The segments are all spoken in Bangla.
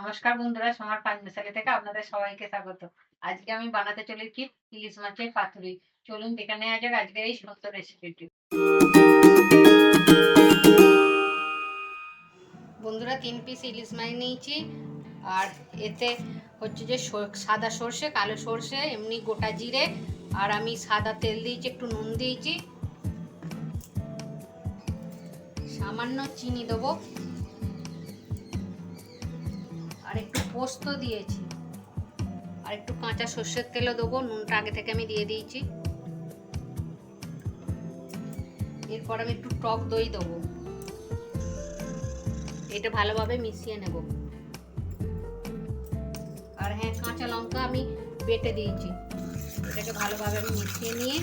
নমস্কার বন্ধুরা সোমার পাঞ্জাশালি থেকে আপনাদের সবাইকে স্বাগত। আজকে আমি বানাতে চলেছি ইলিশ মাছের পাতুরি। চলুন দেখে নেওয়া যাক আজকের এই সুন্দর রেসিপিটি বন্ধুরা, তিন পিস ইলিশ মাছ নিয়েছি। আর এতে হচ্ছে যে সাদা সর্ষে, কালো সর্ষে, এমনি গোটা জিরে, আর আমি সাদা তেল দিয়েছি, একটু নুন দিয়েছি। সামান্য চিনি দেবো। পোস্ত দিয়েছি। আর একটু কাঁচা সর্ষের তেলও দেবো, নুনটা আগে থেকে আমি দিয়ে দিয়েছি। এরপর আমি একটু টক দই দেবো। এটা ভালোভাবে মিশিয়ে নেব। আর হ্যাঁ কাঁচা লঙ্কা আমি বেটে দিয়েছি। এটাকে ভালোভাবে আমি মিশিয়ে নিয়ে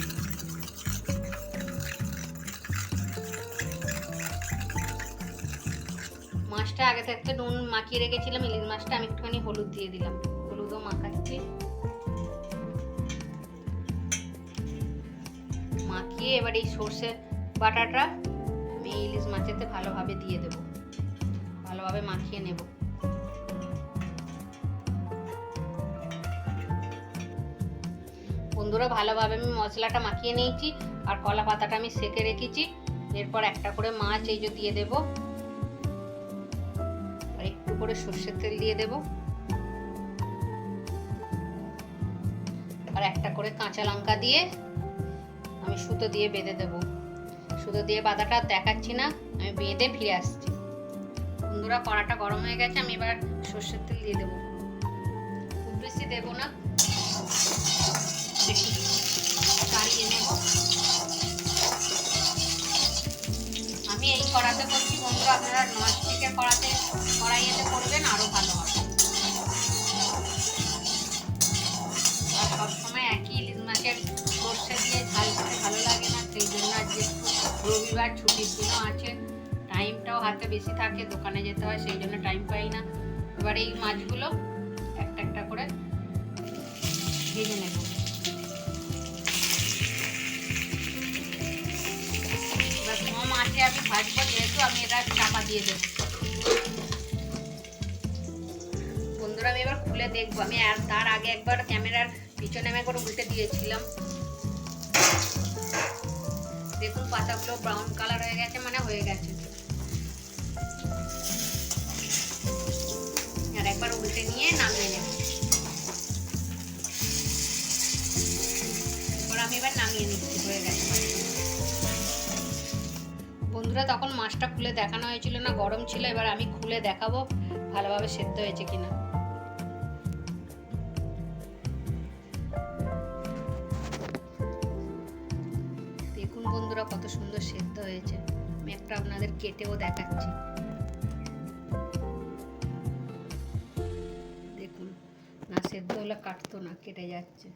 মাছটা আগে থাকতে নুন মাখিয়ে রেখেছিলাম, ইলিশ মাছটা আমি একটুখানি হলুদ দিয়ে দিলাম। হলুদও মাখাচ্ছি। মাখিয়ে এবার এই সর্ষে বাটাটা আমি ইলিশ মাছেতে ভালোভাবে দিয়ে দেব। ভালোভাবে মাখিয়ে নেব। বন্ধুরা, ভালোভাবে আমি মশলাটা মাখিয়ে নিয়েছি, আর কলা পাতাটা আমি সেকে রেখেছি। এরপর একটা করে মাছ এই যে দিয়ে দেবো। করে সর্ষের তেল দিয়ে দেব। আর একটা করে কাঁচা লঙ্কা দিয়ে আমি সুতো দিয়ে বেঁধে দেব। সুতো দিয়ে বাঁধাটা দেখাচ্ছি না, আমি বেঁধে ফিরে আসছি। বন্ধুরা, কড়াটা গরম হয়ে গেছে, আমি এবার সর্ষের তেল দিয়ে দেবো। খুব বেশি দেবো না। আমি এই কড়াতে করছি বন্ধুরা আপনারা ননস্টিকের কড়াতে কড়াইয়েতে করবেন, আরও ভালো হবে। আর সবসময় একই ইলিশ মাছের সর্ষে দিয়ে ঝাল খেতে ভালো লাগে না, সেই জন্য আজকে রবিবার ছুটির দিনও আছে, টাইমটাও হাতে বেশি থাকে, দোকানে যেতে হয়, সেই জন্য টাইম পাই না। এবার এই মাছগুলো একটা একটা করে ভেজে নেব। আমি ভাজবো, যেহেতু আমি এটা চাপা দিয়ে দেবো। বন্ধুরা, আমি এবার খুলে দেখব। আমি আর তার আগে একবার ক্যামেরার পিছনে আমি একবার উল্টে দিয়েছিলাম। দেখুন, পাতাগুলো ব্রাউন কালার হয়ে গেছে মানে হয়ে গেছে। আর একবার উল্টে নিয়ে নামিয়ে নেব। আমি এবার নামিয়ে নিচ্ছি, হয়ে গেছে। বন্ধুরা, তখন মাছটা খুলে দেখানো হয়েছিল না, গরম ছিল, এবার আমি খুলে দেখাবো ভালোভাবে সেদ্ধ হয়েছে কিনা। দেখুন বন্ধুরা, কত সুন্দর সেদ্ধ হয়েছে। আমি একটা আপনাদের কেটেও দেখাচ্ছি। দেখুন, না, সেদ্ধ হলে কাটতো না, কেটে যাচ্ছে।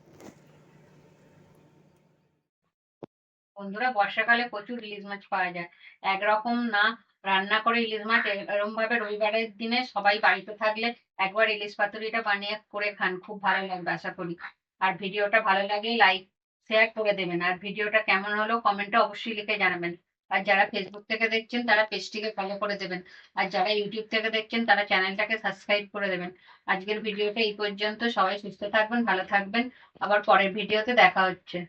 বন্ধুরা, বর্ষাকালে প্রচুর ইলিশ মাছ পাওয়া যায়। একরকম না, রান্না করে ইলিশ মাছ এরকম ভাবে রবিবারের দিনে সবাই বাড়িতে থাকলে একবার ইলিশ পাতুরিটা বানিয়ে করে খান, খুব ভালো লাগবে আশা করি। আর ভিডিওটা ভালো লাগলে লাইক, শেয়ার করে দেবেন। আর ভিডিওটা কেমন হলো কমেন্টে অবশ্যই লিখে জানাবেন। আর যারা ফেসবুক থেকে দেখছেন তারা পেজটিকে ফলো করে দেবেন। আর যারা ইউটিউব থেকে দেখছেন তারা চ্যানেলটাকে সাবস্ক্রাইব করে দেবেন। আজকের ভিডিওটা এই পর্যন্ত। সবাই সুস্থ থাকবেন, ভালো থাকবেন। আবার পরের ভিডিওতে দেখা হচ্ছে।